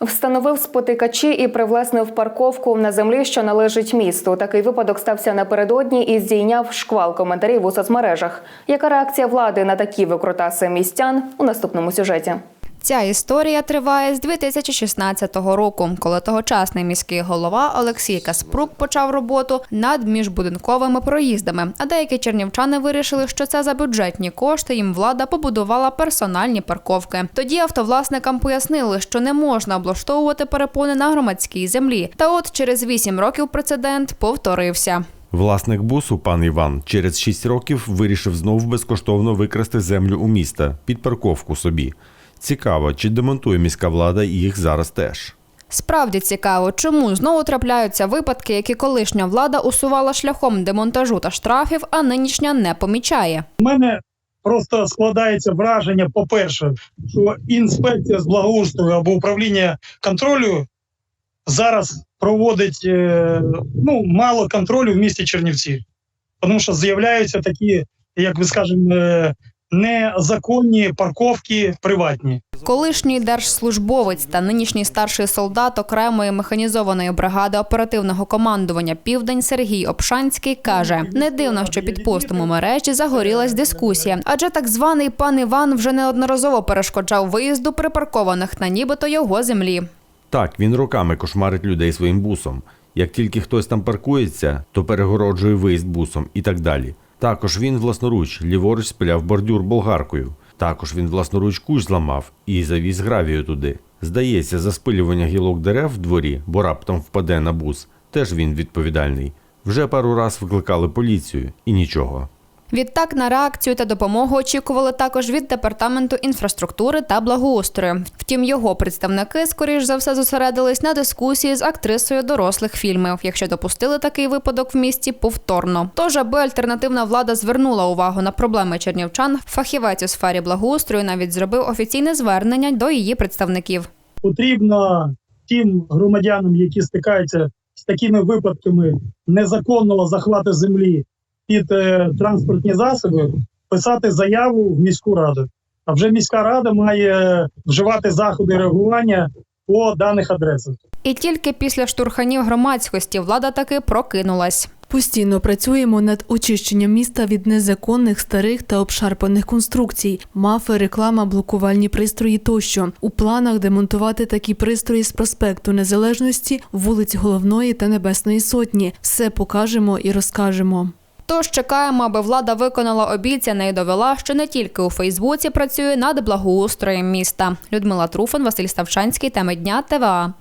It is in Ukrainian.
Встановив спотикачі і привласнив парковку на землі, що належить місту. Такий випадок стався напередодні і здійняв шквал коментарів у соцмережах. Яка реакція влади на такі викрутаси містян у наступному сюжеті? Ця історія триває з 2016 року, коли тогочасний міський голова Олексій Каспрук почав роботу над міжбудинковими проїздами. А деякі чернівчани вирішили, що це за бюджетні кошти їм влада побудувала персональні парковки. Тоді автовласникам пояснили, що не можна облаштовувати перепони на громадській землі. Та от через 8 років прецедент повторився. Власник бусу, пан Іван, через 6 років вирішив знову безкоштовно викрасти землю у міста під парковку собі. Цікаво, чи демонтує міська влада їх зараз теж. Справді цікаво, чому знову трапляються випадки, які колишня влада усувала шляхом демонтажу та штрафів, а нинішня не помічає. У мене просто складається враження, по-перше, що інспекція з благоустрою або управління контролю зараз проводить е, ну, мало контролю в місті Чернівці. Тому що з'являються такі, як ви скажемо, е, незаконні парковки приватні. Колишній держслужбовець та нинішній старший солдат окремої механізованої бригади оперативного командування Південь Сергій Обшанський каже: не дивно, що під постом у мережі загорілась дискусія, адже так званий пан Іван вже неодноразово перешкоджав виїзду припаркованих на нібито його землі. Так, він роками кошмарить людей своїм бусом. Як тільки хтось там паркується, то перегороджує виїзд бусом і так далі. Також він власноруч ліворуч спиляв бордюр болгаркою. Також він власноруч кущ зламав і завіз гравію туди. Здається, за спилювання гілок дерев в дворі, бо раптом впаде на бус, теж він відповідальний. Вже пару раз викликали поліцію і нічого. Відтак на реакцію та допомогу очікували також від департаменту інфраструктури та благоустрою. Втім, його представники, скоріш за все, зосередились на дискусії з актрисою дорослих фільмів, якщо допустили такий випадок в місті повторно. Тож, аби альтернативна влада звернула увагу на проблеми чернівчан, фахівець у сфері благоустрою навіть зробив офіційне звернення до її представників. Потрібно тим громадянам, які стикаються з такими випадками незаконного захвату землі під е, транспортні засоби, писати заяву в міську раду. А вже міська рада має вживати заходи реагування по даних адресах. І тільки після штурханів громадськості влада таки прокинулась. Постійно працюємо над очищенням міста від незаконних старих та обшарпаних конструкцій, мафи, реклама, блокувальні пристрої тощо. У планах демонтувати такі пристрої з проспекту Незалежності, вулиць Головної та Небесної Сотні. Все покажемо і розкажемо. Тож чекаємо, аби влада виконала обіцяне і довела, що не тільки у Фейсбуці працює над благоустроєм міста. Людмила Труфан, Василь Ставчанський, теми дня ТВА.